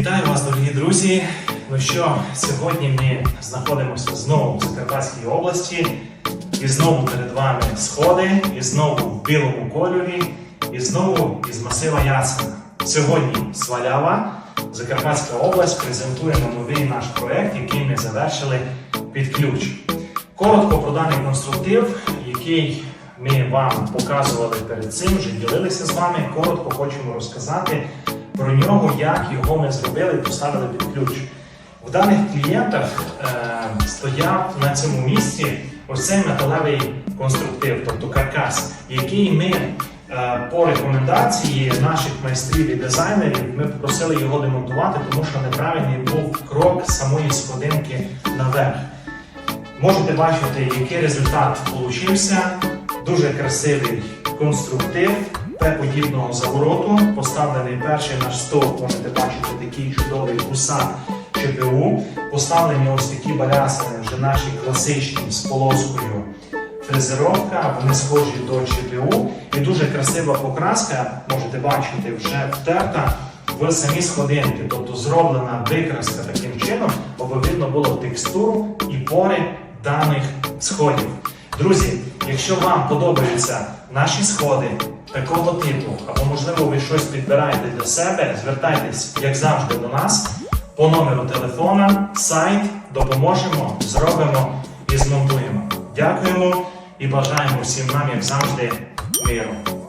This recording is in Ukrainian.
Вітаю вас, дорогі друзі. Ну що, сьогодні ми знаходимося знову в Закарпатській області, і знову перед вами сходи, і знову в білому кольорі, і знову із масива Ясена. Сьогодні Свалява, Закарпатська область, презентуємо новий наш проект, який ми завершили під ключ. Коротко про даний конструктив, який ми вам показували перед цим, вже ділилися з вами. Коротко хочемо розказати про нього, як його ми зробили і поставили під ключ. В даних клієнтах е, стояв на цьому місці ось цей металевий конструктив, тобто каркас, який ми е, по рекомендації наших майстрів і дизайнерів ми попросили його демонтувати, тому що неправильний був крок самої сходинки наверх. Можете бачити, який результат получився. Дуже красивий конструктив П-подібного завороту. Поставлений перший наш стовп, можете бачити такий чудовий гусак ЧПУ. Поставлені ось такі балясини, вже наші класичні з полоскою фрезеровка, вони схожі до ЧПУ. І дуже красива покраска, можете бачити, вже втерта в самі сходинки, тобто зроблена викраска таким чином, аби було текстуру і пори даних сходів. Друзі, якщо вам подобаються наші сходи такого типу, або можливо ви щось підбираєте для себе, звертайтесь, як завжди, до нас по номеру телефона, сайт, допоможемо, зробимо і змонтуємо. Дякуємо і бажаємо всім нам, як завжди, миру.